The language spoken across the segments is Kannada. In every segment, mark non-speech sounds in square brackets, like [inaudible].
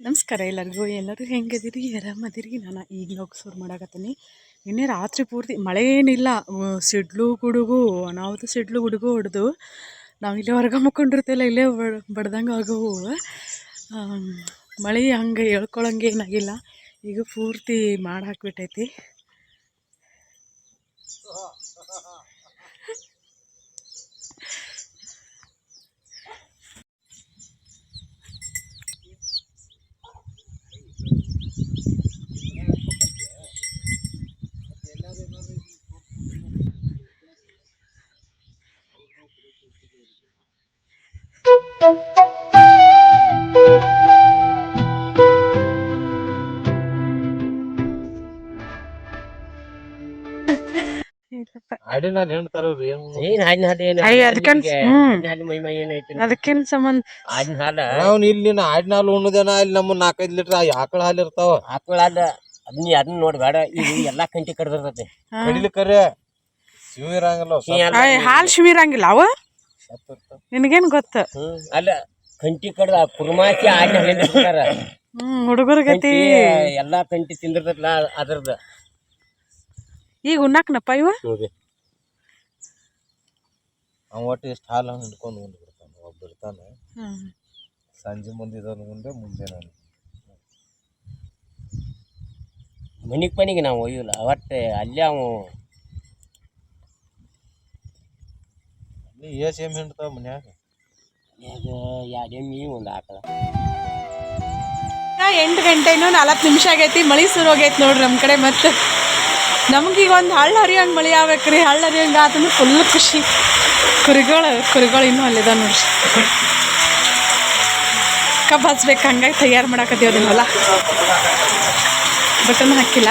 ನಮಸ್ಕಾರ ಎಲ್ಲರಿಗೂ. ಎಲ್ಲರೂ ಹೆಂಗದಿರಿ ಆರಾಮದಿರಿ? ನಾನು ಈಗ ಶುರು ಮಾಡಾಕತ್ತೀನಿ. ನಿನ್ನೆ ರಾತ್ರಿ ಪೂರ್ತಿ ಮಳೆ ಏನಿಲ್ಲ ಸಿಡ್ಲು ಗುಡುಗು, ಅನಾಹುತ ಸಿಡ್ಲು ಗುಡುಗು ಹೊಡೆದು ನಾವು ಇಲ್ಲೇ ಹೊರಗೆ ಮುಕ್ಕೊಂಡಿರ್ತಿಲ್ಲ, ಇಲ್ಲೇ ಬಡ್ ಬಡ್ದಂಗೆ ಆಗವು. ಮಳೆ ಹಂಗೆ ಹೇಳ್ಕೊಳಂಗೆ ಏನಾಗಿಲ್ಲ. ಈಗ ಪೂರ್ತಿ ಮಾಡಿ ಹಾಕ್ಬಿಟ್ಟೈತಿ. [laughs] ಹಾಡಿನ ಹೇಳ್ತಾರವ್ರಿ ಏನ್ ಏನ್ ಹಾಡಿನ ಹಾಡು ಏನು ಅಯ್ಯ, ಹ್ಮ್. ಹಾಡು ಮೈ ಮೈ ಏನೈತಿ ಅದಕ್ಕೇನ್ ಸಂಬಂಧ? ಹಾಡಿನ ಹಾಡ? ನಾವ್ ಇಲ್ಲಿ ಹಾಡಿನ ಹಾಲು ಉಣ್ಣದೇನ ಇಲ್ಲಿ ನಮ್ಮ ನಾಲ್ಕೈದು ಲೀಟರ್ ಆಕಳ ಹಾಲು ಇರ್ತಾವ? ಆಕಳ ಹಾಡ? ಅದನ್ನ ಅದನ್ನ ನೋಡ್ಬೇಡ ಇದು ಎಲ್ಲಾ ಕಂಟಿ ಕಡ್ದಿರ್ತೈತಿ. ಕಡಿಲಿ ಶಿವ ಇರಂಗಿಲ್ಲ ಅವ್ ಸತ್ತ್ ಅಯ್ಯ ಹಾಲು ಶಿವಿರಂಗಿಲ್ಲ ಅವ. ನಿನಗೇನು ಗೊತ್ತು? ಅಲ್ಲ ಕಂಟಿ ಕಡ್ದ ಕುರ್ಮಾಚಿ ಆಗಿ ಹೇಳಿರ್ತಾರ ಹ್ಞೂ ಹುಡುಗರ್ಗತಿ ಕಂಟಿ ಎಲ್ಲಾ ಕಂಟಿ ತಿಂದಿರ್ತೈತಲ್ಲ ಅದ್ರದ್ದು ಈಗ ಉಣ್ಣಾಕನಪ್ಪ ಇವ? ನೋಡಿ ಅವ ಒಟ್ಟು ಎಷ್ಟು ಹಾಲು ಹಿಡ್ಕೊಂಡು ಉಂಡು ಬಿಡ್ತಾನೆ ಒಬ್ಬ ಬಿಡ್ತಾನೆ. ಸಂಜೆ ಮುಂದೆ ಇದೊಂದು ಮುಂದೆ ಮುಂದೆ. ನಾನು ಮನಿಗೆ ಪನಿಗೆ ನಾವು ಒಯ್ಯಲ್ಲ ಒಟ್ಟೆ ಅಲ್ಲೇ ಅವ ಅಲ್ಲಿ ಏಸ್ ಹಿಂಡ್ತಾವ ಮನ್ಯಾಗ? ಎರಡು ಎಮ್ಮಿ ಒಂದು ಆಕಳ ಎಂಟು ಗಂಟೆನೂ ನಾಲ್ಕು ನಿಮಿಷ ಆಗೈತಿ ಮಳೆ ಶುರು ಆಗೈತಿ ನೋಡ್ರಿ ನಮ್ಮ ಕಡೆ ಮತ್ತೆ. ನಮಗೀಗ ಒಂದು ಹಳ್ಳ ಹರಿಯಂಗೆ ಮಳೆ ಆಗ್ಬೇಕ್ರಿ ಹಳ್ಳ ಹರಿಯೋಂಗೆ ಆತಂದ್ರೆ ಫುಲ್ ಖುಷಿ. ಕುರಿಗಳು ಕುರಿಗಳು ಇನ್ನೂ ಅಲ್ಲಿದ ನೋಡ್ರಿ. ಕಬ್ಬು ಹಚ್ಬೇಕು ಹಂಗಾಗಿ ತಯಾರು ಮಾಡಾಕತ್ತೀವಿ ಅದನ್ನೆಲ್ಲ. ಬಟನ್ ಹಾಕಿಲ್ಲ.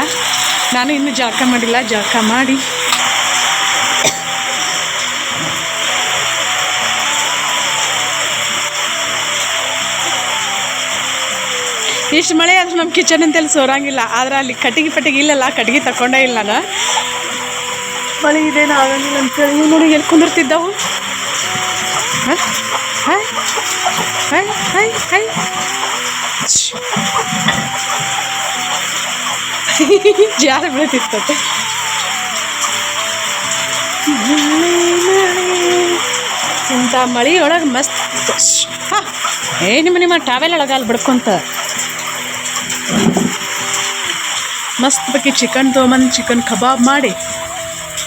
ನಾನು ಇನ್ನೂ ಜಳಕ ಮಾಡಿಲ್ಲ ಜಳಕ ಮಾಡಿ. ಇಷ್ಟು ಮಳೆ ಆದರೆ ನಮ್ಮ ಕಿಚನ್ ಅಂತೇಳಿ ಸೋರಂಗಿಲ್ಲ. ಆದ್ರೆ ಅಲ್ಲಿ ಕಟ್ಟಿಗೆ ಪಟ್ಟಿಗೆ ಇಲ್ಲಲ್ಲ ಕಟ್ಟಿಗೆ ತಗೊಂಡೇ ಇಲ್ಲ ನಾನು. ಮಳೆ ಇದೇನು ಆಗಂಗಿಲ್ಲ ಅಂತೇಳಿ ನೀವು ನೋಡಿ ಎಲ್ಲಿ ಕುಂದಿರ್ತಿದ್ದವು? ಹಾಂ? ಹಾಯ್ ಜಾರ ಬೀಳ್ತಿರ್ತತೆ ಇಂಥ ಮಳೆ ಒಳಗೆ ಮಸ್ತ್. ಹಾ. ಏ ನಿಮ್ಮ ನಿಮ್ಮ ಟಾವೆಲ್ ಅಲ್ಲಿ ಬಿಡ್ಕೊಂತ. ಮಸ್ತ್ ಬಗ್ಗೆ ಚಿಕನ್ ತೊಗೊಂಬಂದು ಚಿಕನ್ ಕಬಾಬ್ ಮಾಡಿ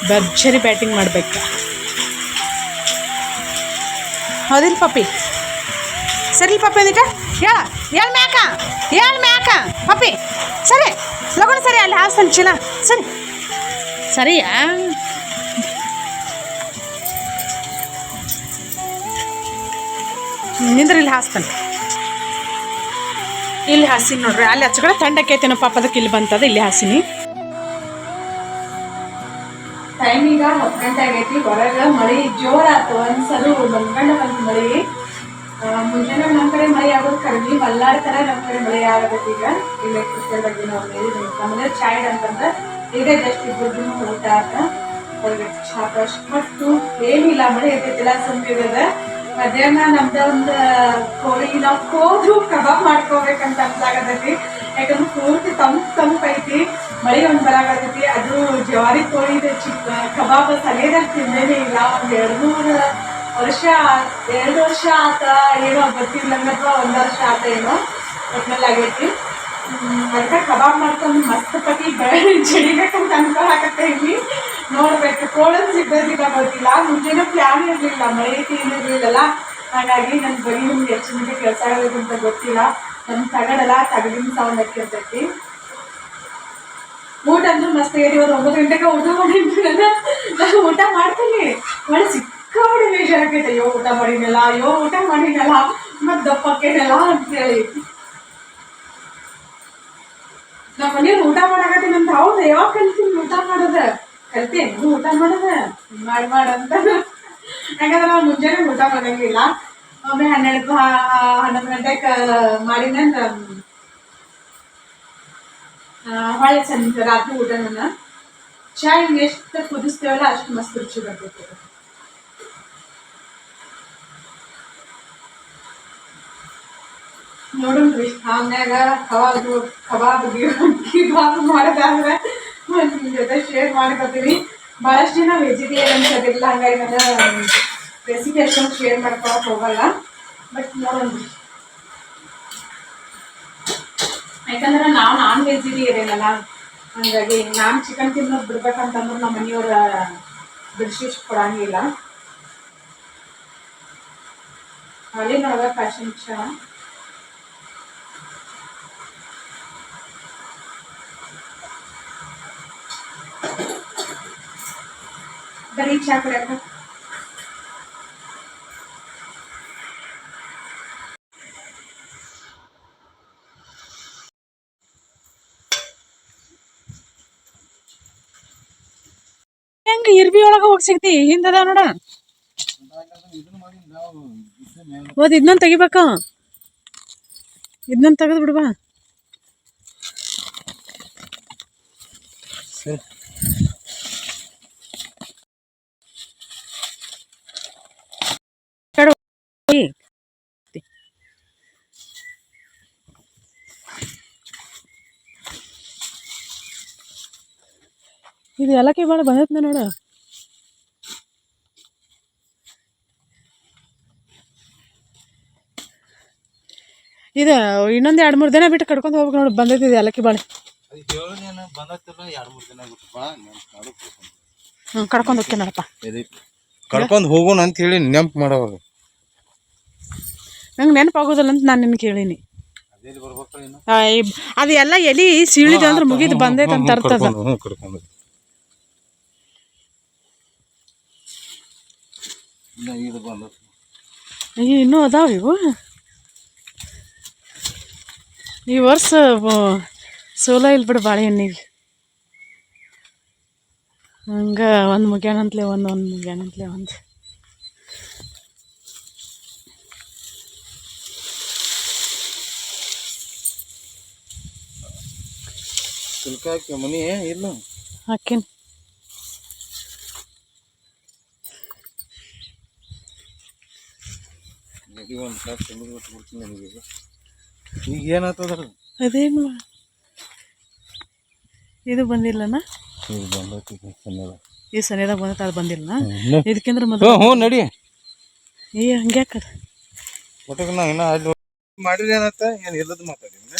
ಭರ್ಜರಿ ಬ್ಯಾಟಿಂಗ್ ಮಾಡಬೇಕು. ಹೌದಿಲ್ಲ ಪಪ್ಪಿ? ಸರಿ ಪಪ್ಪಿ ಅದಕ್ಕೆ ಹೇಳ ಹೇಳ ಮ್ಯಾಕ ಹೇಳ ಮ್ಯಾಕ ಪಪ್ಪಿ, ಸರಿ ಲಗೋಣ ಸರಿ, ಅಲ್ಲಿ ಹಾಸ್ತಾನೆ ಚೀಲ. ಸರಿ. ಸರಿಯಾ? ನಿಂದ್ರಲ್ಲಿ ಹಾಸ್ತಾನೆ. ಇಲ್ಲಿ ಹಾಸಿನಿ ನೋಡ್ರಿ. ಅಲ್ಲಿ ಹಚ್ಕಡೆ ತಂಡ ಆಕೈತೇನೋ ಪಾಪ ಅದಕ್ಕೆ ಇಲ್ಲಿ ಬಂತದ, ಇಲ್ಲಿ ಹಾಸಿನಿ. ಟೈಮ್ ಹತ್ತು ಗಂಟೆ ಆಗೈತಿ. ಹೊರಗೆ ಮಳೆ ಜೋರಾಯ್ತು ಒಂದ್ಸಲ ಬಂದ್ಕೊಂಡ ಬಂತು ಮಳಿ. ಮುಂಜಾನೆ ನಮ್ಮ ಕಡೆ ಮಳೆ ಆಗೋದು ಕಡಿಮೆ ಬಳ್ಳಾರಿ ತರ ನಮ್ಮ ಕಡೆ ಮಳೆ ಆಗತ್ತೀಗ ಈಗ. ಇಲೆಕ್ಟ್ರಿಸಿಟಿ ಬಗ್ಗೆ ನಾವು ನಮ್ಮನೆ ಚಾಯ್ಡ್ ಅಂತಂದ್ರೆ ಈಗ ಜಸ್ಟ್ ಇಬ್ಬರು ಆತ. ಹೊರಗೆ ಚಾಪಶ್ ಮತ್ತು ಏನಿಲ್ಲ. ಮಳೆ ಇರ್ತೈತಿಲ್ಲ ಸಂತಿದ ಮಧ್ಯಾಹ್ನ ನಮ್ದ ಒಂದು ಕೋಳಿ ನಾವು ಕೋದು ಕಬಾಬ್ ಮಾಡ್ಕೋಬೇಕಂತ ಅನ್ಸಾಗತೈತಿ ಯಾಕಂದ್ರೆ ಪೂರ್ತಿ ತಂಪು ಐತಿ ಒಂದು ಒಂದ್ ಬರಾಕತೈತಿ ಅದು ಜವಾರಿ ಕೋಳಿದ ಚಿಕ್ಕ ಕಬಾಬ್ ಸರಿಯಾಗಿ ತಿಂದೇನೆ ಇಲ್ಲ. ಒಂದು ಎರಡು ಮೂರ್ ವರ್ಷ, ಎರಡು ವರ್ಷ ಆತ ಏನೋ ಗೊತ್ತಿಲ್ಲ ಅಥವಾ ಒಂದು ವರ್ಷ ಆತ ಏನೋ ಒಟ್ನಲ್ಲಿ ಆಗೈತಿ. ಅದಕ್ಕೆ ಕಬಾಬ್ ಮಾಡ್ಕೊಂಡು ಮಸ್ತ್ ಪತಿ ಬೆಳೆ ಜಡಿಬೇಕಂತ ಅನ್ಕೊಳಕತ್ತೆ ಇಲ್ಲಿ. ನೋಡ್ಬೇಕು ಕೋಳನ್ ಸಿಗೋದಿಲ್ಲ ಗೊತ್ತಿಲ್ಲ ಮುಂಚೆನೂ ಪ್ಲಾನ್ ಇರಲಿಲ್ಲ, ಮಳೆ ಏನು ಏನಿರ್ಲಿಲ್ಲಲ್ಲ ಹಾಗಾಗಿ ನನ್ನ ಬರೀ ನಿಮ್ಗೆ ಎಷ್ಟು ಮಂದಿ ಕೆಲಸ ಆಗೋದು ಅಂತ ಗೊತ್ತಿಲ್ಲ. ನಮ್ ತಗಡಲ್ಲ, ತಗಡಿನ ಸೌಂಡ್ ಹಾಕಿರ್ತೈತಿ ಊಟ ಅಂದ್ರೆ ಮಸ್ತ್ ಏರಿ ಒಂದು ಒಂಬತ್ತು ಗಂಟೆಗೆ ಊಟ ಮಾಡಿದ್ವಿ ನಾನು ಊಟ ಮಾಡ್ತೀನಿ. ಮಳೆ ಸಿಕ್ಕಾಪಟ್ಟೆ ಬೇಜಾರಾಗೈತೆ ಅಯ್ಯೋ, ಊಟ ಮಾಡಿನಲ್ಲ ಅಯ್ಯೋ, ಊಟ ಮಾಡಿನಲ್ಲ ಮತ್ ದಪ್ಪಕ್ಕೇನಲ್ಲ ಅಂತೇಳಿ ನಮ್ಮ ಮನೆಯವ್ರು ಊಟ ಮಾಡಾಕತ್ತೀನಿ ಅಂತ ಹೌದು ಯಾವಾಗ ಕಲ್ತೀನಿ ಊಟ ಮಾಡೋದ? ಕಲ್ತೀನಿ ಊಟ ಮಾಡೋದ? ಮಾಡ್ ಮಾಡಂತ ಯಾಕಂದ್ರೆ ನಾವು ಮುಂಜಾನೆ ಊಟ ಮಾಡಂಗಿಲ್ಲ. ಒಮ್ಮೆ ಹನ್ನೆರಡು ಹನ್ನೊಂದು ಗಂಟೆಗೆ ಮಾಡಿನ ಹೊಳೆ ಚಂದ ರಾತ್ರಿ ಊಟನ ಚಾ ಹಿಂಗೆ ಎಷ್ಟು ಕುದಿಸ್ತೇವಲ್ಲ ಅಷ್ಟು ಮಸ್ತ್ ರುಚಿ ಬರ್ತೈತೆ. ನೋಡೋಣ್ರಿ ಆಮ್ಯಾಗ ಕಬಾಬ್ ಕಬಾಬ್ ಗಿಬಾಬ್ ಮಾಡೋದಾದ್ರೆ ನಿಮ್ ಜೊತೆ ಶೇರ್ ಮಾಡ್ಕೊತೀವಿ ಭಾಳಷ್ಟು ಜನ ವೆಜಿಟೇರಿಯನ್ಸ್ ಅದಿಲ್ಲ, ಹಂಗಾಗಿ ನಾನು ರೆಸಿಪಿ ಅಷ್ಟೊಂದು ಶೇರ್ ಮಾಡ್ಕೊಳಕ್ ಹೋಗಲ್ಲ. ಬಟ್ ನೋಡಿ ಯಾಕಂದ್ರೆ ನಾವು ನಾನ್ ವೆಜಿಟೇರಿಯನ್ ಅಲ್ಲ ಹಂಗಾಗಿ ನಾನು ಚಿಕನ್ ತಿನ್ನೋದು ಬಿಡ್ಬೇಕಂತಂದ್ರೆ ನಮ್ಮ ಮನೆಯವ್ರ ಬಿಡ್ಸಿಷ್ಟು ಕೊಡಂಗಿಲ್ಲ. ಹಾಲಿನೊಳಗೆ ಫ್ಯಾಷನ್ ಚಾ ಬರೀ ಚಾ ಕುಡಿಯಕ ಹೆಂಗ ಇರ್ಬಿ ಒಳಗ ಹೋಗಿ ಸಿಗ್ತಿ? ಹಿಂದದ ನೋಡ. ಓದ್ ಇದನ್ನ ತೆಗಿಬೇಕ. ಇದನ್ನ ತೆಗೆದು ಬಿಡ್ಬಾ ಕಡೆ ಹೋಗಿ. ಇದು ಎಲ್ಲಕ್ಕೆ ಭಾಳ ಬಂದೈತೆ ನೋಡು. ಇದು ಇನ್ನೊಂದು ಎರಡು ಮೂರು ದಿನ ಬಿಟ್ಟು ಕಡ್ಕೊಂಡು ಹೋಗ್ಬೇಕು ನೋಡಿ ಬಂದೈತಿ ಇದು ಎಲ್ಲಕ್ಕೆ ಭಾಳ ಅದು ಹೇಳೋದೇನು ಬಂದತ್ತಿಲ್ಲ ಎರಡು ಮೂರು ದಿನ ಬಿಟ್ಟು ಬಾ ನಾನು ಹ್ಞೂ ಕಡ್ಕೊಂಡು ಹೋಗ್ತೀನಿ ನೋಡಪ್ಪ. ಕಡ್ಕೊಂಡು ಹೋಗೋಣ ಅಂತ ಹೇಳಿ ನೆನಪು ಮಾಡೋವಾಗ ನಂಗೆ ನೆನಪಾಗೋದಿಲ್ಲ ಅಂತ ನಾನು ನಿನ್ನ ಕೇಳೀನಿ. ಅದು ಎಲ್ಲ ಎಲಿ ಸೀಳಿದೆ ಅಂದ್ರೆ ಮುಗಿದು ಬಂದೈತೆ ಅಂತ ಅರ್ಥ ಅದ ಹ್ಞೂ ಕರ್ಕೊಂಡು ಇನ್ನು ಇದು ಬಂದ. ಅಯ್ಯೋ ಇನ್ನೂ ಅದಾವ ಇವು? ಈ ವರ್ಷ ಸೋಲ ಇಲ್ಲ ಬಿಡು ಬಾಳೆಹಣ್ಣಿಗೆ ಹಂಗೆ ಒಂದು ಮುಗ್ಯಾನಂತಲೇ ಒಂದು ಒಂದು ಮುಗ್ಯಾನಂತಲೇ ಒಂದು. ಹಾಕಿ ಮನಿ ಇಲ್ಲ? ಹಾಕೀನಿ? ನದಿ ಒಂದು ಸಾಕು ತೆಗೆದು ಬಿಟ್ಟು ಬಿಡ್ತೀನಿ ನನಗೆ ಈಗ. ಈಗ ಏನಾಗ್ತದ್ರ ಅದೇನು ಇದು ಬಂದಿಲ್ಲನ? ಈಗ ಬಂದೈತಿ ಈಗ ಈ ಸನಿದಾಗ ಬಂದೈತೆ ಅದು ಬಂದಿಲ್ಲ ಇದಕ್ಕೆಂದ್ರೆ ಮೊದಲು ಹ್ಞೂ ನಡಿ. ಏ ಹಂಗ್ಯಾಕ ಒಟ್ಟಿಗೆ ನಾ ಇನ್ನ ಅಲ್ಲಿ ಮಾಡಿದ್ರೆ ಏನತ್ತ ಏನು ಇಲ್ಲದ ಮಾತಾಡಿನ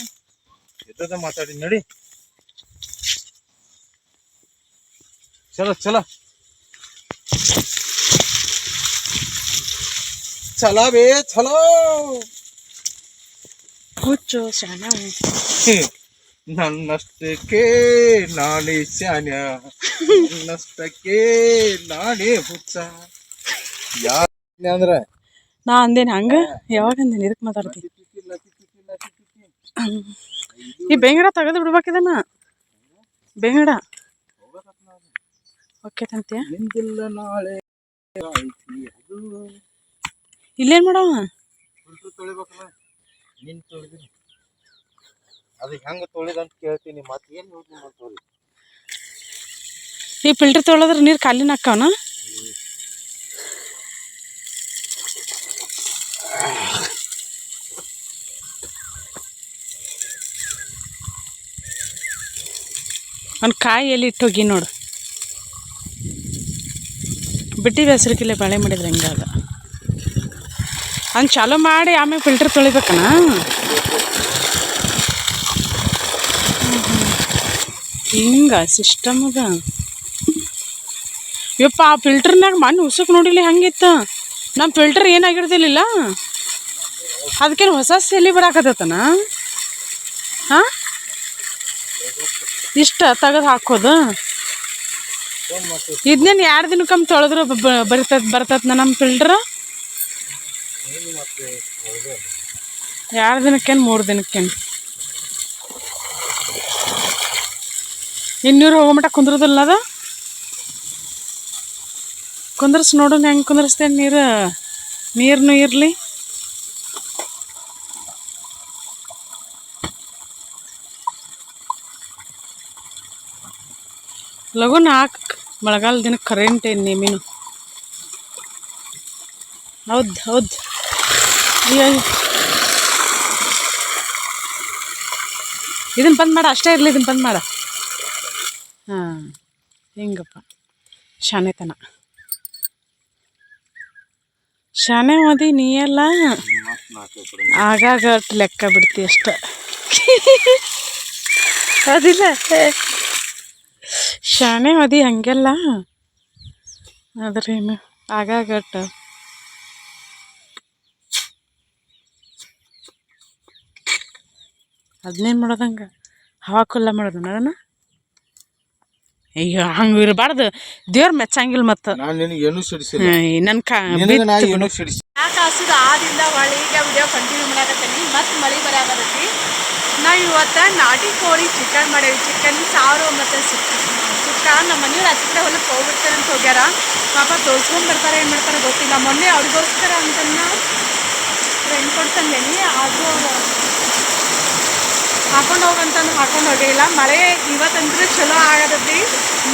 ಇಲ್ಲದ ಮಾತಾಡಿ ನಡಿ. ಚಲೋ ಚಲೋ. ಚಲೋ ಬೇ ಚಲೋ ಹುಚ್ಚು ಶಾನ ನನ್ನಷ್ಟಕ್ಕೆ ನಾನೇ ಶಾನ್ಯ ನನ್ನಷ್ಟಕ್ಕೆ ನಾನೇ ಹುಚ್ಚ. ಯಾರ ಅಂದ್ರ? ನಾ ಅಂದೇನಿ ಹಂಗ? ಯಾವಾಗ ಅಂದೇನು ಇದಕ್ಕೆ ಮಾತಾಡ್ತಿ? ಈ ಬೆಂಗಡ ತಗದು ಬಿಡ್ಬೇಕಿದನ ಬೆಂಗಡ? ಓಕೆ ತಂತೆ ನಾಳೆ. ಇಲ್ಲೇನು ಮಾಡವ? ತೊಳಿಬೇಕಲ್ಲ ನಿನ್ ಅದು ಹೆಂಗ ತೊಳಿದಂತ ಕೇಳ್ತೀನಿ ಮತ್ತೆ ಏನು ಯೋಚನೆ ಮಾಡ್ತಾವ್ರಿ? ಈ ಫಿಲ್ಟರ್ ತೊಳೆದ್ರೆ ನೀರು ಖಾಲಿನ ಹಾಕವನ ಒಂದು ಕಾಯಿ ಎಲ್ಲಿ ಇಟ್ಟೋಗಿ ನೋಡು. ಬಿಟ್ಟಿ ಹೆಸರಿಕಿಲ್ಲ ಬಾಳೆ ಮಾಡಿದ್ರೆ ಹೆಂಗಾಗ. ಅವ್ನು ಚಾಲೂ ಮಾಡಿ ಆಮೇಲೆ ಫಿಲ್ಟರ್ ತೊಳಿಬೇಕಣ್ಣ ಹಿಂಗ ಸಿಸ್ಟಮ್ ಅದ. ಯಪ್ಪ, ಆ ಫಿಲ್ಟರ್ನಾಗ ಮಣ್ಣು ಉಸುಕ್ ನೋಡಿಲಿ ಹಂಗಿತ್ತ? ನಮ್ಮ ಫಿಲ್ಟರ್ ಏನಾಗಿರ್ದಿಲ್ಲ ಅದಕ್ಕೇನು ಹೊಸ ಸೆಲಿ ಬರಾಕತ್ತನ ಹಾಂ? ಇಷ್ಟ ತೆಗೆದು ಹಾಕೋದು? ಇದನ್ನೇನು ಎರಡು ದಿನಕ್ಕೊಮ್ಮೆ ತೊಳೆದ್ರೆ ಬರ್ತದ ಬರ್ತದ ನಮ್ಮ ಫಿಲ್ಟ್ರ್ ಎರಡು ದಿನಕ್ಕೇನು? ಮೂರು ದಿನಕ್ಕೇನು? ಇನ್ನೂರು ಹೋಗೋ ಮಟ್ಟ ಕುಂದ್ರದಿಲ್ಲ ಅದ? ಕುಂದ್ರಸ್ ನೋಡೋಣ ಹೆಂಗೆ ಕುಂದ್ರಸ್ತೇನೆ ನೀರು? ನೀರನ್ನು ಇರಲಿ. ಲಗುನ ಹಾಕ್. ಮಳೆಗಾಲ ದಿನ ಕರೆಂಟ್ ಏನು ನೇಮಿನು. ಹೌದು ಹೌದು. ಇದನ್ನ ಬಂದ್ ಮಾಡ, ಅಷ್ಟೇ ಇರಲಿ ಇದನ್ನು ಬಂದ್ ಮಾಡ. ಹಾಂ, ಹೆಂಗಪ್ಪ. ಶಾನೆತನ ಶಾನೆ ಓದಿ ನೀ ಎಲ್ಲ ಆಗಾಗ ಲೆಕ್ಕ ಬಿಡ್ತಿ ಅಷ್ಟ. ಅದಿಲ್ಲ. ಶಾನೆ ಓದಿ ಹಂಗೆಲ್ಲ. ಆದ್ರೇನು ಆಗಾಗ ಅದನ್ನೇನು ಮಾಡೋದಂಗ ಹವಾ ಕುಲ್ಲ ಮಾಡೋದು ನಾನ ಅಯ್ಯೋ ಹಂಗೆ ಇರಬಾರ್ದು. ದೇವ್ರ ಮೆಚ್ಚಂಗಿಲ್ಲ ಮತ್ತು. ನಾನು ನಿನಗೆ ಏನೂ ಸಿಡಿಸಿಲ್ಲ. ನನ್ನ ಕಾ ನಿನಗೆ ನಾ ಏನೂ ಸಿಡಿಸಿ ಯಾಕೆ ಹಸಿದು ಆದಿಂದ ಹೊಳಿಗೆ ವಿಡಿಯೋ ಕಂಟಿನ್ಯೂ ಮಾಡಕತ್ತೀನಿ. ಮತ್ತು ಮಳೆ ಬರಾಕತ್ತೈತಿ ನಾ ಇವತ್ತು ನಾಟಿ ಕೋಳಿ ಚಿಕನ್ ಮಾಡೇವಿ ಚಿಕನ್ ಸಾರು ಮತ್ತು ಸುಕ್ಕ. ಸುಕ್ಕ ನಮ್ಮ ಮನೆಯವ್ರು ಕಡೆ ಹೊಲಕ್ಕೆ ಹೋಗ್ಬಿಡ್ತಾರೆ ಅಂತ ಹೋಗ್ಯಾರ. ಪಾಪ ತೋರ್ಸ್ಕೊಂಡ್ ಬರ್ತಾರೆ ಏನು ಮಾಡ್ತಾರೆ ಗೊತ್ತಿಲ್ಲ. ಮೊನ್ನೆ ಅವ್ರಿಗೋಸ್ಕರ ಅಂತನ್ನ ಫ್ರೆಂಡ್ ಕೊಡ್ತಂದೇನಿ. ಅದು ಹಾಕೊಂಡು ಹೋಗಂತಂದು ಹಾಕೊಂಡು ಹೋಗಿಲ್ಲ ಮಳೆ ಇವತ್ತಂದ್ರೆ ಚಲೋ ಆಗತೈತಿ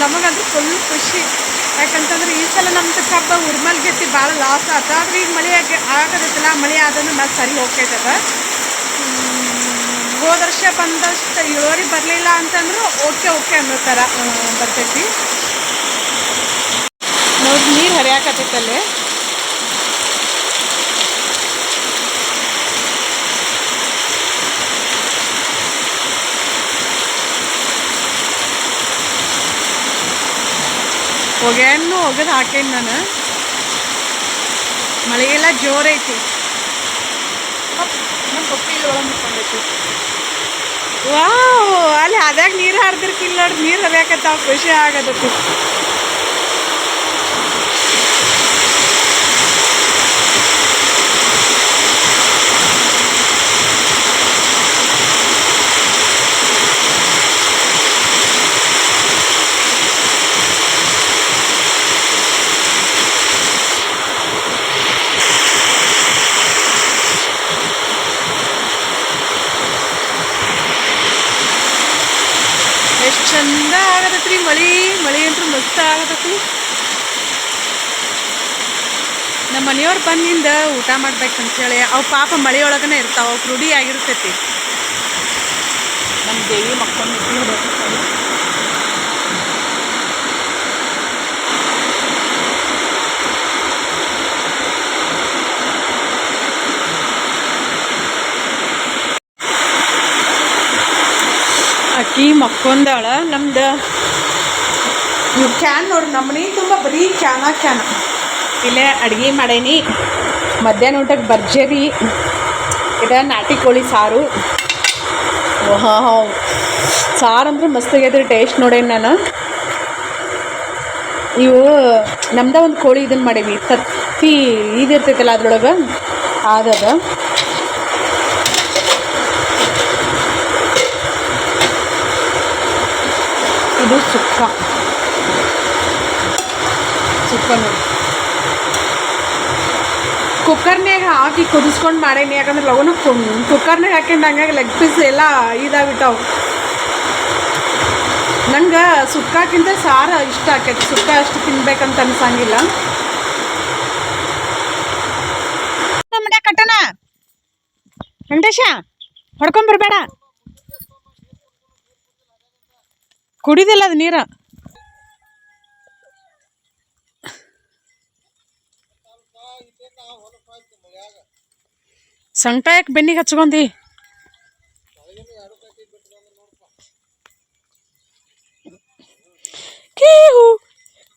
ನಮಗಂತೂ ಫುಲ್ ಖುಷಿ. ಯಾಕಂತಂದ್ರೆ ಈ ಸಲ ನಮ್ದು ಕಬ್ಬ ಉರ್ಮಲ್ ಗೆತ್ತಿ ಭಾಳ ಲಾಸ್ ಆತ. ಆದ್ರೆ ಈಗ ಮಳೆ ಆಗಿ ಆಗತೈತಿಲ್ಲ ಮಳೆ ಆದ್ರೆ ಮತ್ತೆ ಸರಿ ಹೋಗ್ತೈತದ. ಹೋದ ವರ್ಷ ಬಂದಷ್ಟು ಇಳುವರಿ ಬರಲಿಲ್ಲ ಅಂತಂದ್ರು ಓಕೆ ಓಕೆ ಅನ್ನೋ ಥರ ಬರ್ತೈತಿ. ನೋಡಿ ನೀರು ಹರಿಯಾಕತ್ತೈತಲ್ಲಿ. ಹೊಗೆಯನ್ನು ಒಗೆದು ಹಾಕೇನಿ ನಾನು. ಮಳೆಗೆಲ್ಲ ಜೋರೈತಿ. ವಾವ್, ಅಲ್ಲಿ ಅದ್ಯಾಗ ನೀರು ಹರಿದಿರ್ಕಿಲ್ಲ ನೋಡ್ರಿ, ನೀರು ಹರಿಯಾಕತ್ತಾವ, ಖುಷಿ ಆಗದತಿ ಎಷ್ಟು ಚಂದ ಆಗತೈತ್ರಿ ಮಳಿ ಮಳಿ ಮಸ್ತ್ ಆಗತೈತಿ? ನಮ್ಮ ಮನೆಯವ್ರು ಬಂದಿಂದ ಊಟ ಮಾಡ್ಬೇಕಂತೇಳಿ, ಅವು ಪಾಪ ಮಳೆಯೊಳಗನೇ ಇರ್ತಾವೆ ಇರ್ತಾವ ಅವ್ಕೆ ರೂಢಿ ಆಗಿರ್ತೈತಿ. ನಮ್ಮ ದೇವಿ ಮಕ್ಕಳು ಅಕ್ಕಿ ಮಕ್ಕೊಂದಾಳ, ನಮ್ದು ಇವ್ರು ಚಾನ್ ನೋಡ್ರಿ ನಮ್ಮನೆ ತುಂಬ ಬರೀ ಚಾನ ಚಾನ ಇಲ್ಲೇ ಅಡುಗೆ ಮಾಡೇನಿ. ಮಧ್ಯಾಹ್ನ ಊಟಕ್ಕೆ ಭರ್ಜರಿ ಇದ ನಾಟಿ ಕೋಳಿ ಸಾರು. ಹಾಂ ಸಾರು ಅಂದ್ರೆ ಮಸ್ತಾಗೈತೆ ಟೇಸ್ಟ್ ನೋಡೇನಿ ನಾನು. ಇವು ನಮ್ದ ಒಂದು ಕೋಳಿ ಇದನ್ನು ಮಾಡೀವಿ ತತ್ತಿ ಇದಿರ್ತೈತಲ್ಲ ಅದ್ರೊಳಗೆ ಆದದ ಇದು ಸುಕ್ಕ. ನೋಡಿ ಕುಕ್ಕರ್ನಾಗ ಹಾಕಿ ಕುದಿಸ್ಕೊಂಡು ಮಾಡೇನಿ, ಯಾಕಂದ್ರೆ ಲಗೂನ ಕುಕ್ಕರ್ನಾಗ ಹಾಕೊಂಡು ಹಂಗಾಗಿ ಲೆಗ್ ಪೀಸ್ ಎಲ್ಲ ಇದಾಗ್ಬಿಟ್ಟಾವು. ನಂಗೆ ಸುಕ್ಕಾಕ್ಕಿಂತ ಸಾರು ಇಷ್ಟ ಆಕೈತಿ. ಸುಕ್ಕ ಅಷ್ಟು ತಿನ್ಬೇಕಂತ ಅನ್ಸಂಗಿಲ್ಲ. ಕಟ್ಟಣ. ವೆಂಕಟೇಶ ಹೊಡ್ಕೊಂಬರ್ಬೇಡ ಕುಡಿದಿಲ್ಲ ಅದು ನೀರು. ಸಂಕಟ ಯಾಕೆ ಬೆನ್ನಿಗೆ ಹಚ್ಕೊಂಡಿ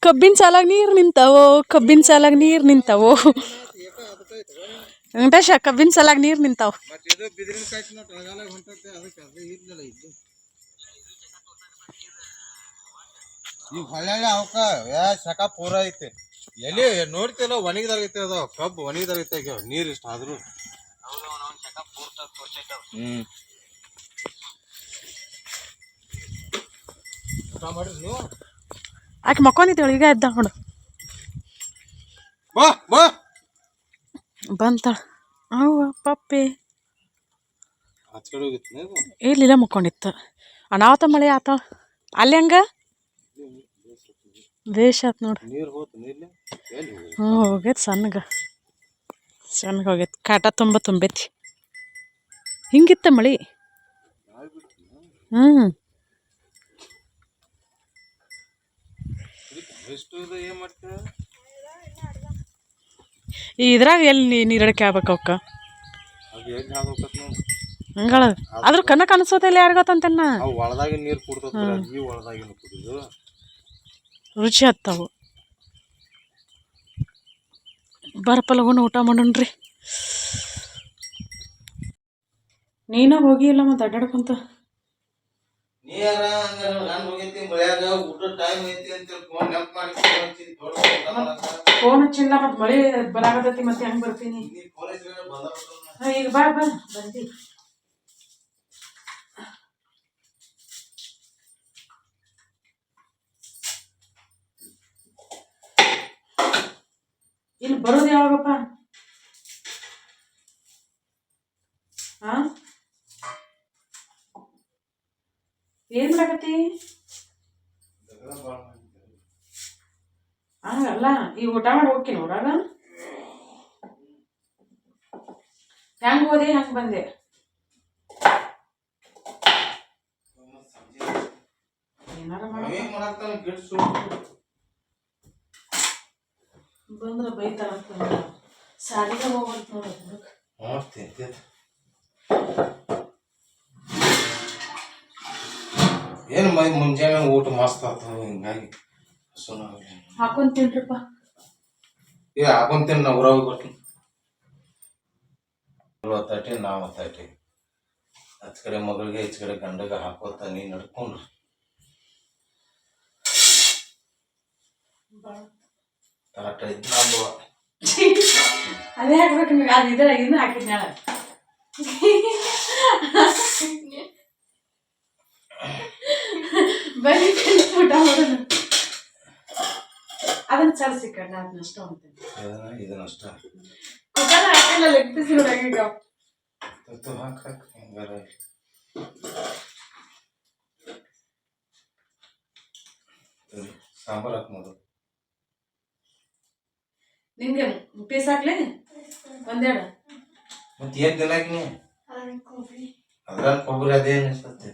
ಕಬ್ಬಿನ ಸಾಲಾಗ ನೀರು ನಿಂತಾವೋ, ಕಬ್ಬಿನ ಸಾಲಾಗ ನೀರು ನಿಂತಾವೋ? ವೆಂಕಟೇಶ, ಕಬ್ಬಿನ ಸಾಲಾಗ ನೀರು ನಿಂತಾವ. ಪೂರ ಐತೆ. ಎಲ್ಲಿ ನೋಡ್ತಿಲ್ಲ ಒಣಗಿದಾಗೈತೆ ಕಬ್ಬು ಒಣಗಿದಾಗೈತೆ ನೀರು ಇಷ್ಟ ಆದ್ರೂ. ಹ್ಮ್ ಆಕೆ ಮಕ್ಕೊಂಡಿದ್ದೇವಳು ಈಗ ಎದ್ದ ನೋಡು ಬಂತ ಬಾ ಬಂತಾಳ ಅವ್ವ ಪಪ್ಪಿ ಇರ್ಲಿಲ್ಲ ಮಕ್ಕೊಂಡಿತ್ತ ಅನಾವತ ಮಳೆ ಆತ ಅಲ್ಲಿ ಹಂಗ ಬೇಷ್ ಆತ್ ನೋಡು ನೀರು ಹೋತು ನೀರ್ಲಿ ಎಲ್ಲಿ ಹೋಗಿ ಹ್ಞೂ ಹೋಗೈತೆ ಸಣ್ಣಗ ಸಣ್ಣಗೆ ಹೋಗೈತೆ ಕಾಟ ತುಂಬ ತುಂಬೈತಿ. ಹಿಂಗಿತ್ತ ಮಳಿ? ಹ್ಞೂ ಈ ಇದ್ರಾಗ ಎಲ್ಲಿ ನೀರಡಿಕೆ ಆಗ್ಬೇಕು ಅವಕ್ಕ? ಹಂಗಳ. ಆದ್ರೂ ಕಣ್ಣ ಕಾಣಿಸೋದಿಲ್ಲ ಯಾರಿಗೊತ್ತಂತನ್ನ ಅವು ಒಳದಾಗಿನ ನೀರು ರುಚಿ ಹತ್ತಾವು. ಬರಪ್ಪ ಲಗುನ ಊಟ ಮಾಡೋಣ್ರಿ. ನೀನ ಹೋಗಿ ಇಲ್ಲ ಮತ್ತೆ ಅಡ್ಡಾಡ್ಕೊಂತ ಫೋನ್. ಹಚ್ಚಿಲ್ಲ ಮತ್ತೆ ಮಳೆ ಬರಾಕತೈತಿ ಮತ್ತೆ ಹೆಂಗ್ ಬರ್ತೀನಿ? ಈಗ ಬಾ ಬಾ ಬಂದಿ. ಇಲ್ಲಿ ಬರೋದು ಯಾವಾಗಪ್ಪ? ಹಾ ಏನ್ ಮಾಡಕತ್ತಿ? ಹಂಗಲ್ಲ ಈಗ ಊಟ ಮಾಡಿ ಹೋಗ್ತೀನಿ ನೋಡಾಗ. ಹೆಂಗ್ ಹೋದೆ ಹೆಂಗ್ ಬಂದೆ? ಏನಾರ ಮಾಡ ಬಂದ್ರ ಅಂತ ಸಾಲಿಗೆ ಹೋಗಂತ ಮಾಡ್ತೀನಿ ಏನು ಮೈ ಮುಂಜಾನೆ ಊಟ ಮಸ್ತ್ ಆತು ಹಿಂಗಾಗಿ. ಸುನ ಹಾಕೊಂಡ್ ತಿನ್ರಿಪ್ಪ. ಏ ಹಾಕೊಂತೀನಿ ನಾ ಊರಾಗ ಬರ್ತೀನಿ. ನಾವು ತಟ್ಟಿ ಹಚ್ಚ ಕಡೆ ಮಗಳಿಗೆ ಈಚ ಕಡೆ ಗಂಡಗ ಹಾಕೋತ ನೀ ನಡ್ಕೊಂಡ್ರು. ಇದ್ ನಮ್ದು [laughs] ಅದೇ ಹಾಕ್ಬೇಕು ನಿಮಗೆ ಅದು ಇದ್ರ ಇದನ್ನ ಬರೀ ಊಟ ಅದನ್ನ ಚರ್ಸಿ ಕಣ್ಣ ಅದನ್ನ ಅಷ್ಟ ಅಂತೀನಿ ಇದನ್ನ ಇದನ್ನಷ್ಟ ಕುಕ್ಕರ್ ಹಾಕಿಲ್ಲ ಲೆಗ್ ಪೀಸ್ ನೋಡಂಗ ತುತ್ತು ಹಾಕ್ ಹಾಕ್ ಹೆಂಗಾರ. ಸರಿ, ಸಾಂಬಾರ್ ಹಾಕ್ ಮೊದಲು ನಿಂಗೆ ಪೀಸ್ ಹಾಕ್ಲಿ? ಒಂದೆರಡು. ಮತ್ತೆ ಏನ್ ತಿನ್ನಾಕ ನೀ? ಅದ್ರಾಗ ಕೊಬ್ಬರಿ ಅದೇನು ಅನ್ಸತ್ತೆ.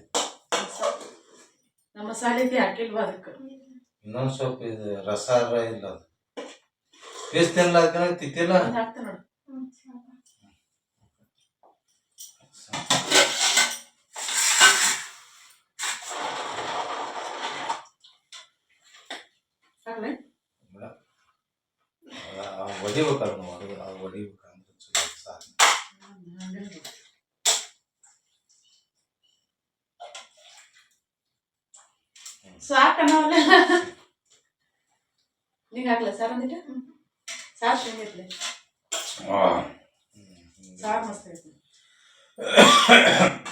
ನಮ್ಮ ಸಾಲಿಗೆ ಹಾಕಿಲ್ವ ಅದಕ್ಕೆ? ಇನ್ನೊಂದು ಸ್ವಲ್ಪ ಇದು ರಸ ಇಲ್ಲ ಅದು. ಪೀಸ್ ತಿನ್ನಲ್ಲ ಅದಕ್ಕೆ ತಿತ್ತಿಲ್ಲ ಒಂದು ಹಾಕ್ತೆ ನೋಡು ಹಾಕ್ಲಿ ಹೊಡಿಬೇಕಲ್ಲ ನಾವು ಅದು ಅದು ಹೊಡಿಬೇಕಂದ್ರೆ ಚಲೋ ಸಾಕು ಸಾಕನವಲ್ಲ ನಿಂಗೆ ಹಾಕ್ಲ ಸಾರ್ ಅಂದಿಟ್ಟು ಸಾರ್ ಶೇಂಗೈತ್ಲೆ ಆ, ಸಾರ್ ಮಸ್ತ್ ಐತಿ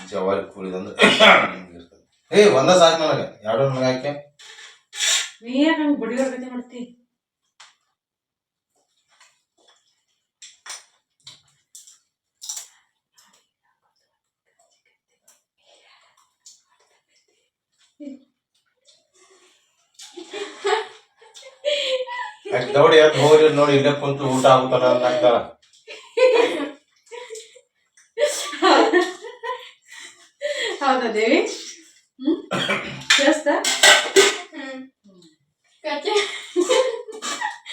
ಜವಾರಿ ಕುಳಿದಂದ್ರೆ ಹಿಂಗಿರ್ತದೆ ಏ ಒಂದ ಸಾಕು ನನಗೆ ಎರಡು ನನಗೆ ಹಾಕಿ ನೀ ಯಾಕೆ ಹಂಗೆ ಬಡಿಯೋ ಗತಿ ಮಾಡ್ತಿ ಯಾಕೆ ದೌಡಿ ಎದ್ದು ಹೋಗ್ರಿ ನೋಡಿ ಇಲ್ಲೇ ಕುಂತು ಊಟ ಆಗುತ್ತಲ್ಲ ಅಂತ ಹಾಕ್ತಾರ ಹೌದಾ ದೇವಿ? ಕೇಳಿಸ್ತಾ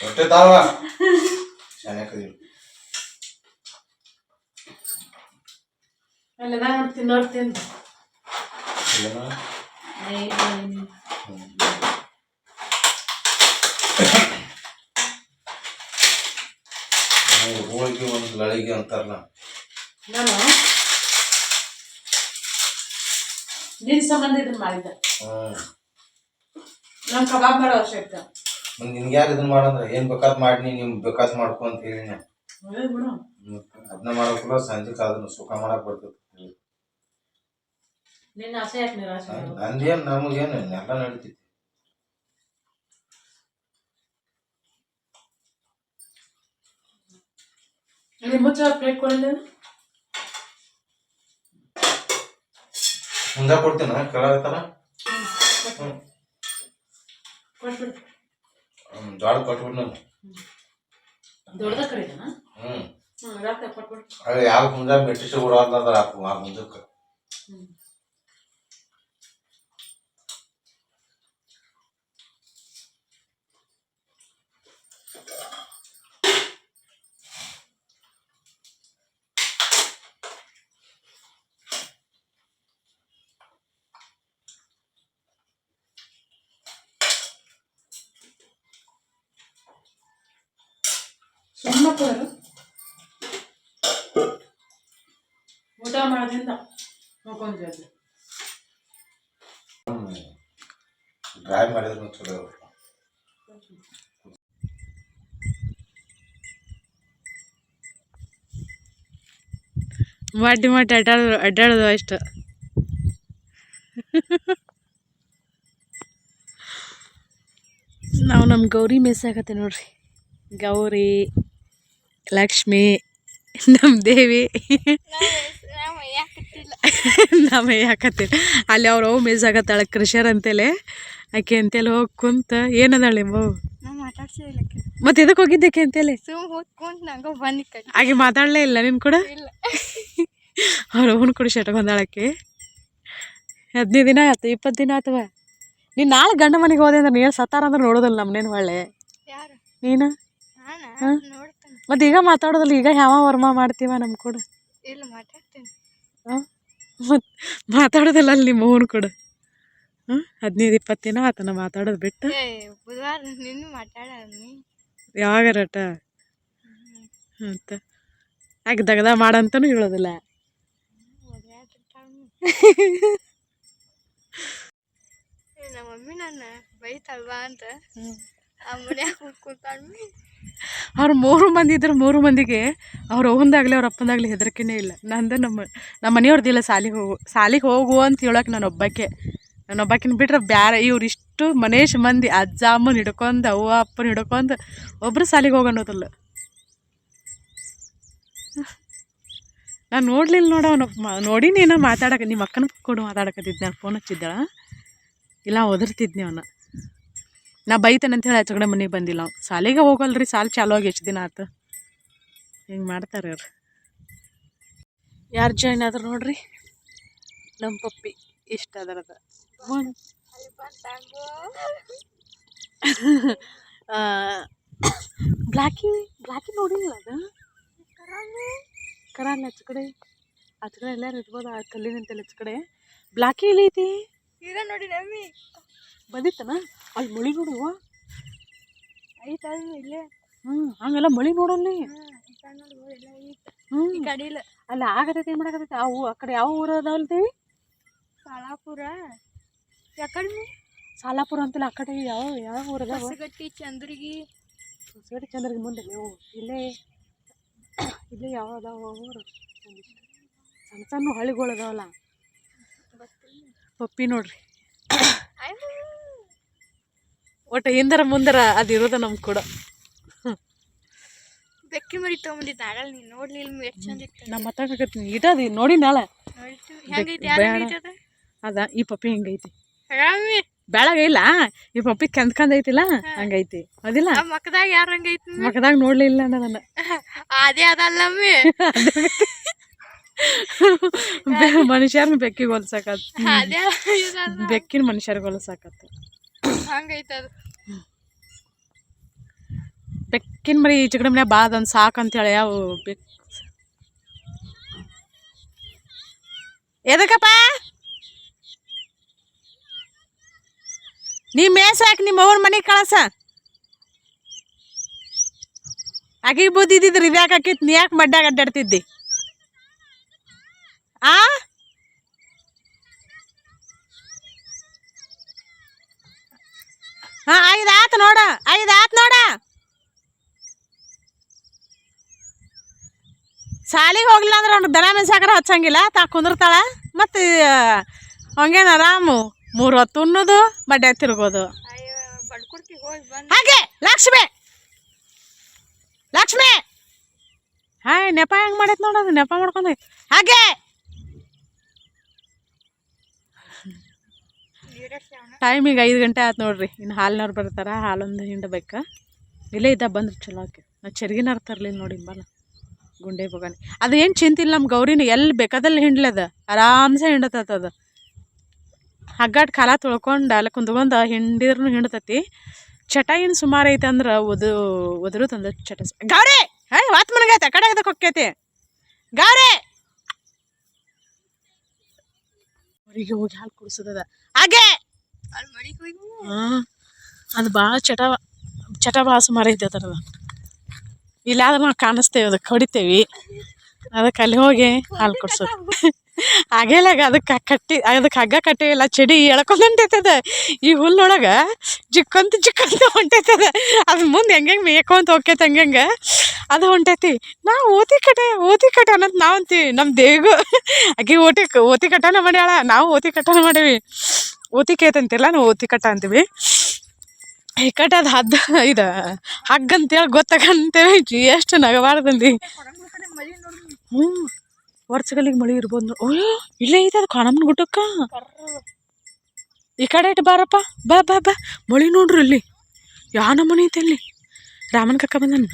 ಹೊಟ್ಟೆ ತಾವ ಚೆನ್ನಾಗಿ ಅಲ್ಲೆಲ್ಲ ನೋಡ್ತೀನಿ ನೋಡ್ತೀನಿ. ಹೋಳಿಗೆ ಒಂದು ಲಳಿಗೆ ಅಂತಾರಲ್ಲ ನಾನು ನಿನ್ ಸಂಬಂಧ ಇದನ್ನ ಮಾಡಿದ್ದೆ. ನಾನು ಕಬಾಬ್ ಮಾಡೋ ಅವಶ್ಯ ಇತ್ತು. ಮುಂದ್ ನಿನ್ಗೆ ಯಾರು ಇದನ್ನ ಮಾಡಂದ್ರೆ? ಏನ್ ಬೇಕಾದ್ ಮಾಡಿ ನಿಮ್ ಬೇಕಾದ್ ಮಾಡ್ಕೊ ಅಂತ ಹೇಳಿ ನಾ. ಅದನ್ನ ಮಾಡಕ್ಕಲ್ಲ ಸಂಜೆ ಕಾಲ ಸುಖ ಮಾಡಕ್ ಬರ್ತದೆ ನಿನ್ನ ಆಸೆ ಯಾಕೆ ನಂದೇನು ನಂದೇನ್ ನಮಗೇನು ಎಲ್ಲ ನಡೀತೈತಿ. ಮುಚ್ಚ ಪ್ಲೇಟ್ ಕೊಡಲ್ಲ ಮುಂದೆ ಕೊಡ್ತೀನ ಕೇಳತ್ತಾರ ಜ್ವಾಳ ಕೊಟ್ಬಿಟ್ಟು ನಾನು ದೊಡ್ಡದ ಕರೀತಾನ ಹ್ಮ್. ಹ್ಞೂ ಯಾವ ಮುಂದೆ ಮೆಟ್ಟಿಸಿ ಬಿಡೋದ್ರ ಹಾಕು ಆ ಮುಂದಕ್ಕೆ ಹ್ಞೂ ಮಡ್ಡಿ ಮಾಡಿ ಅಡ್ಡಾಡೋದು ಅಡ್ಡಾಡೋದು ಅಷ್ಟು. ನಾವು ನಮ್ಮ ಗೌರಿ ಮೇಸಾಕತ್ತೆ ನೋಡ್ರಿ. ಗೌರಿ ಲಕ್ಷ್ಮಿ ನಮ್ಮ ದೇವಿ. ನಮ್ಮ ಯಾಕತ್ತೆ ಅಲ್ಲಿ ಅವ್ರು ಅವು ಮೇಸಾಕತ್ತಾಳ ಕೃಷಿಯರ್ ಅಂತೇಳಿ ಆಕೆ ಅಂತೇಳಿ ಹೋಗಿ ಕುಂತ ಏನದಾಳೆ ಮೋ? ಮತ್ತೆ ಎದಕ್ಕೆ ಹೋಗಿದ್ದಕ್ಕೆ ಅಂತೇಳಿ? ಸುಮ್ ಹೋಗ್ ಕುಂತ್ ನಂಗ ಹಾಗೆ ಮಾತಾಡಲೇ ಇಲ್ಲ ನಿನ್ ಕೂಡ? ಇಲ್ಲ. [laughs] ಅವ್ರು ಅವನು ಕೂಡ ಶರ್ಟ್ ಹೊಂದಾಳಕ್ಕೆ ಹದಿನೈದು ದಿನ ಆಯ್ತು ಇಪ್ಪತ್ತು ದಿನ ಆಯ್ತವ ನೀನು ನಾಳೆ ಗಂಡ ಮನೆಗೆ ಹೋದೆ ಅಂದ್ರೆ ನೀನು ಸತ್ತಾರ ಅಂದ್ರೆ ನೋಡೋದಲ್ಲ ನಮ್ಮನೇನು ಒಳ್ಳೆ ಯಾರು? ನೀನು? ಮತ್ತೆ ಹಾ? ಈಗ ಮಾತಾಡೋದಲ್ಲ ಈಗ ಯಾವ ವರ್ಮ ಮಾಡ್ತೀವ ನಮ್ಮ ಕೂಡ? ಇಲ್ಲ ಮಾತಾಡ್ತೀನಿ. ಮತ್ತು ಮಾತಾಡೋದಿಲ್ಲ ಅಲ್ಲಿ ನಿಮ್ಮ ಕೂಡ. ಹಾಂ ಹದಿನೈದು ಇಪ್ಪತ್ತು ದಿನ ಆತನ ಮಾತಾಡೋದು ಬಿಟ್ಟು. ಬುಧವಾರ ನಿನ್ನ ಮಾತಾಡನಿ ಯಾವಾಗರಟ ಅಂತ ಯಾಕೆ ದಗದ ಮಾಡಂತನೂ ಹೇಳೋದಿಲ್ಲ. ನಮ್ಮ ಮಮ್ಮಿ ನನ್ನ ಬೈತಲ್ವಾ ಅಂತ. ಅವ್ರು ಮೂರು ಮಂದಿ ಇದ್ರೆ ಮೂರು ಮಂದಿಗೆ ಅವ್ರ ಅವ್ವಂದಾಗಲಿ ಅವ್ರ ಅಪ್ಪಂದಾಗಲಿ ಹೆದರಿಕೆನೇ ಇಲ್ಲ. ನಂದು ನಮ್ಮ ನಮ್ಮ ಮನೆಯವ್ರದ್ದಿಲ್ಲ ಸಾಲಿಗೆ ಹೋಗು ಸಾಲಿಗೆ ಹೋಗು ಅಂತ ಹೇಳಕ್ಕೆ ನಾನು ಒಬ್ಬಾಕೆ. ನಾನು ಒಬ್ಬಾಕಿನ ಬಿಟ್ರೆ ಬ್ಯಾರೆ ಇವ್ರು ಇಷ್ಟು ಮನೇಶ್ ಮಂದಿ ಅಜ್ಜ ಅಮ್ಮನ ಹಿಡ್ಕೊಂಡು ಅವ್ವ ಅಪ್ಪನ ಹಿಡ್ಕೊಂಡು ಒಬ್ಬರು ಸಾಲಿಗೆ ಹೋಗೋಣೋದಿಲ್ಲ ನಾನು ನೋಡ್ಲಿಲ್ಲ ನೋಡ ಅವನು. ನೋಡಿ ನೀನು ಮಾತಾಡಕ್ಕೆ ನಿಮ್ಮ ಅಕ್ಕನ ಕೊಡು ಮಾತಾಡಕತ್ತಿದ್ದೆ ನಾನು ಫೋನ್ ಹಚ್ಚಿದ್ದಳ ಇಲ್ಲ, ಒದರ್ತಿದ್ನಿ ಅವನ. ನಾ ಬೈತೇನೆ ಅಂತ ಹೇಳಿ ಆಚೆಗಡೆ ಮನೆಗೆ ಬಂದಿಲ್ಲ ಅವ್ನು. ಸಾಲಿಗೆ ಹೋಗಲ್ರಿ, ಸಾಲು ಚಾಲು ಆಗಿ ಎಷ್ಟು ದಿನ ಆತು? ಹಿಂಗೆ ಮಾಡ್ತಾರೆ ಅವ್ರು ಯಾರು ಜಾಯ್ನ್ ಆದ್ರು ನೋಡ್ರಿ? ನಮ್ಮ ಪಪ್ಪಿ. ಇಷ್ಟ ಅದರದ ಬ್ಲ್ಯಾಕಿ ಬ್ಲ್ಯಾಕಿ ನೋಡಿಲ್ಲ ಅದು? ಕರಾಲ ಆಚೆ ಕಡೆ. ಆಚ ಕಡೆ ಎಲ್ಲಾರು ಇರ್ಬೋದು ಆ ಕಲ್ಲಿನಂತೆಲ್ಲ ಆಚೆ ಕಡೆ. ಬ್ಲ್ಯಾಕಿ ಎಲ್ಲಿ ಐತಿ? ಈಗ ನೋಡಿ ನಮ್ಮಿ. ಬಂದಿತ್ತನ? ಅಲ್ಲಿ ಮಳಿ ನೋಡುವ ಐತಲ್ ಇಲ್ಲೇ. ಹ್ಞೂ ಹಂಗೆಲ್ಲ ಮಳಿ ನೋಡಲ್ಲಿ. ಐತ್. ಹ್ಞೂ ಈ ಕಡೆ ಅಲ್ಲಿ ಆಗತೈತಿ ಏನು ಮಾಡಕತ್ತೈತಿ? ಅವು ಆ ಕಡೆ ಯಾವ ಊರು ಅದಾವಲ್ತಿ ಸಾಲಾಪುರ? ಯಾಕಡೆ ಸಾಲಾಪುರ ಅಂತಿಲ್ಲ ಆ ಕಡೆ ಯಾವ ಯಾವ ಊರದ ಹೊಸಗಟ್ಟಿ ಚಂದ್ರಗಿ. ಹೊಸಗಟ್ಟಿ ಚಂದ್ರಗಿ ಮುಂದೆ ನೀವು ಇಲ್ಲೇ ಇಲ್ಲೇ ಯಾವ ಅದಾವ ಊರು? ಸಣ್ಣ ಸಣ್ಣ ಹಳ್ಳಿಗಳು ಅದಾವಲ್ಲ. ಪಪ್ಪಿ ನೋಡ್ರಿ. ಒಟ್ಟು ಹಿಂದರ ಮುಂದರ ಅದು ಇರೋದ ನಮ್ಗೆ ಕೂಡ. ಬೆಕ್ಕಿ ಮರಿ ತೊಗೊಂಬಂದಿತ್ತು ಆಗಲ್ಲ ನೀನು ನೋಡ್ಲಿಲ್ಲ ಎಷ್ಟು ಚಂದ ಇತ್ತು ನಾ ಮಾತಾಡಕತ್ತೀನಿ ಇಟದಿ ನೋಡಿ ನಾಳೆ. ಅದ ಈ ಪಪ್ಪಿ ಹಿಂಗೈತಿ. ಬೆಳಗಿಲ್ಲ ಈ ಪಪ್ಪಿ ಕಂದ್ ಕಂದ್ ಐತಿಲ್ಲ ಹಂಗೈತಿ. ಅದಿಲ್ಲ ಮಕ್ಕದಾಗ ಯಾರು ಹಂಗೈತಿ ಮಕ್ಕದಾಗ ನೋಡ್ಲಿಲ್ಲ ಅನ್ನೋದನ್ನ [laughs] [laughs] ಅದೇ ಅದಲ್ಲಮ್ಮಿ ಮನುಷ್ಯರ್ನ ಬೆಕ್ಕಿಗೆ ಹೊಲ್ಸಾಕತ್. ಅದೇ ಬೆಕ್ಕಿನ ಮನುಷ್ಯರಿಗೆ ಹೊಲ್ಸಾಕತ್ತ ಹಂಗೈತದ ಬೆಕ್ಕಿನ ಮರಿ ಈ ಚಿಕ್ಕ ಮನೆ ಬಾ ಅದೊಂದು ಸಾಕಂತೇಳಿ ಯಾವ ಬೆಕ್ ಎದಕ್ಕಪ್ಪ ನೀ ಮೇಸಾಕ್ ನಿಮ್ಮ ಅವ್ರ ಮನೆಗೆ ಕಳಸ? ಆಗಿ ಬೂದಿದ್ದಿದ್ರಿ ಇದ್ಯಾಕೆ ಹಾಕಿತ್ತು ನೀ ಯಾಕೆ ಮಡ್ಯಾಗ ಅಡ್ಡಾಡ್ತಿದ್ದಿ? ಆ? ಹಾಂ, ಐದು ಆತು ನೋಡ, ಐದು ಆತು ನೋಡ. ಶಾಲಿಗೆ ಹೋಗ್ಲಿಲ್ಲ ಅಂದ್ರೆ ಅವ್ನು ದನ ಮೆಣಸಾಕರ ಹಚ್ಚಂಗಿಲ್ಲ ತಾ ಕುಂದಿರ್ತಾಳ. ಮತ್ತು ಹಂಗೇನ ಆರಾಮು ಮೂರು ಹೊತ್ತು ಉಣ್ಣೋದು ಬಡ್ಡೆ ತಿರ್ಗೋದು. ಹೋಗಿ ಲಕ್ಷ್ಮಿ! ಲಕ್ಷ್ಮಿ! ಹಾಯ್ ನೆಪ ಹೆಂಗ್ ಮಾಡೈತ್ ನೋಡೋದು ನೆಪ ಮಾಡ್ಕೊಂಡ್ ಹಾಗೆ. ಟೈಮಿಗೆ ಐದು ಗಂಟೆ ಆಯ್ತು ನೋಡ್ರಿ. ಇನ್ನು ಹಾಲಿನವ್ರು ಬರ್ತಾರ ಹಾಲೊಂದು ಹಿಂಡಬೇಕ ಇಲ್ಲೇ ಇದ್ದ ಬಂದ್ರೆ ಚಲೋ ಆಕೆ. ನಾ ಚರ್ಗಿನಾರ ತರ್ಲಿಲ್ಲ ನೋಡಿ ಬಲ್ಲ ಗುಂಡೆ ಬಗಾನಿ ಅದು ಏನು ಚಿಂತಿಲ್ಲ ನಮ್ಮ ಗೌರಿನ ಎಲ್ಲಿ ಬೇಕಾದಲ್ಲಿ ಹಿಂಡ್ಲದ? ಆರಾಮ್ಸೆ ಹಿಂಡತದ ಹಗ್ಗಾಟ್ ಕಾಲ ತೊಳ್ಕೊಂಡು ಅಲ್ಲಿ ಕುಂದ್ಕೊಂಡು ಹಿಂಡಿದ್ರೂ ಹಿಂಡ್ತತಿ. ಚಟ ಏನು ಸುಮಾರು ಐತೆ ಅಂದ್ರೆ ಒದು ಒದರು ತಂದ ಚಟ ಗಾರೆ ಹಾಯ್ ವಾತ್ ಮನಗೈತೆ, ಆ ಕಡೆ ಅದಕ್ಕೆ ಹೊಕ್ಕೈತಿ. ಗೌರಿ ಹೋಗಿ ಹಾಲು ಕುಡಿಸೋದದ. ಹೋಗಿ! ಹಾಂ, ಅದು ಭಾಳ ಚಟ ಚಟ ಭಾಳ ಸುಮಾರು ಐತೆ ಅದರದ. ಇಲ್ಲಾದ್ರೆ ನಾವು ಕಾಣಿಸ್ತೇವೆ ಅದಕ್ಕೆ ಹೊಡಿತೇವಿ. ಅದಕ್ಕೆ ಅಲ್ಲಿ ಹೋಗಿ ಹಾಲು ಕೊಡ್ಸೋದು. ಆಗೇಲಾಗ ಅದಕ್ಕೆ ಕಟ್ಟಿ, ಅದಕ್ಕೆ ಹಗ್ಗ ಕಟ್ಟಿವಿಲ್ಲ ಚಡಿ ಎಳ್ಕೊಂಡು ಹೊಂಟೈತದ. ಈ ಹುಲ್ಲೊಳಗೆ ಜಿಕ್ಕಂತ ಜಿಕ್ಕಂತ ಹೊಂಟೈತದ. ಅದು ಮುಂದೆ ಹೆಂಗೆ ಮೇಯ್ಕೊಂತ ಹೋಗ್ತೈತೆ ಹಂಗಂಗೆ. ಅದು ಹೊಂಟೈತಿ. ನಾವು ಓತಿ ಕಟ್ಟೆ, ಓತಿ ಕಟ ಅನ್ನೋದು ನಾವು ಅಂತೀವಿ. ನಮ್ಮ ದೇವಿಗೂ. ಆಕೆ ಓಟಿ, ಓತಿ ಕಟ್ಟನ ಮಾಡ್ಯಾಳ, ನಾವು ಓತಿ ಕಟ್ಟನ ಮಾಡೀವಿ. ಓತಿ ಕೇತಂತಿಲ್ಲ ನಾವು ಓತಿ ಕಟ್ಟ ಅಂತೀವಿ. ಈ ಕಟ್ಟ ಅದು ಹದ್ದು, ಇದು ಹಗ್ಗ ಅಂತೇಳಿ ಗೊತ್ತಾಗಂತೇಳಿ ಎಷ್ಟು ನಗಬಾರ್ದಂದು. ಹ್ಞೂ ವರ್ಷಗಳಿಗೆ ಮಳೆ ಇರ್ಬೋದು. ಓಯ್ ಇಲ್ಲೇ ಐತೆ ಅದು ಕಾಣಮ್ಮನ ಗುಡ್ಡಕ್ಕ. ಈ ಕಡೆ ಇಟ್ಟು ಬಾರಪ್ಪ. ಬಾ ಬಾ ಬಾ. ಮಳೆ ನೋಡ್ರಿ ಇಲ್ಲಿ. ಯಾವ ನಮ್ಮನೆ ಐತೆ ಇಲ್ಲಿ? ರಾಮನ ಕಕ್ಕ ಬಂದನ?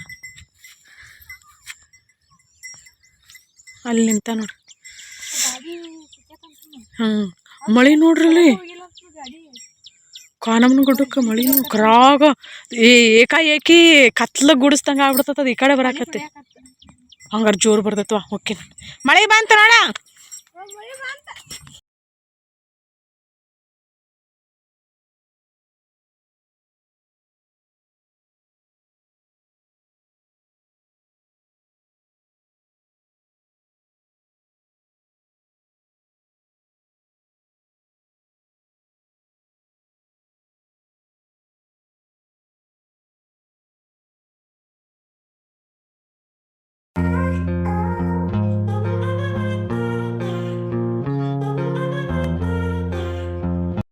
ಅಲ್ಲಿ ನಿಂತ ನೋಡ್ರಿ ಹ್ಞೂ ಮಳೆ ನೋಡ್ರಿ ಇಲ್ಲಿ. ಕಾನಮ್ಮನ ಗುಡ್ಡಕ್ಕೆ ಮಳೆ ಕ್ರಾಗ ಏಕಾಏಕಿ ಕತ್ಲ ಗುಡಿಸ್ದಂಗೆ ಆಗ್ಬಿಡ್ತದ ಈ ಕಡೆ ಬರಾಕತ್ತೆ. ಹಂಗಾರೆ ಜೋರು ಬರ್ತೈತವ ಓಕೆ ಮಳೆ ಬಂತು ನೋಡ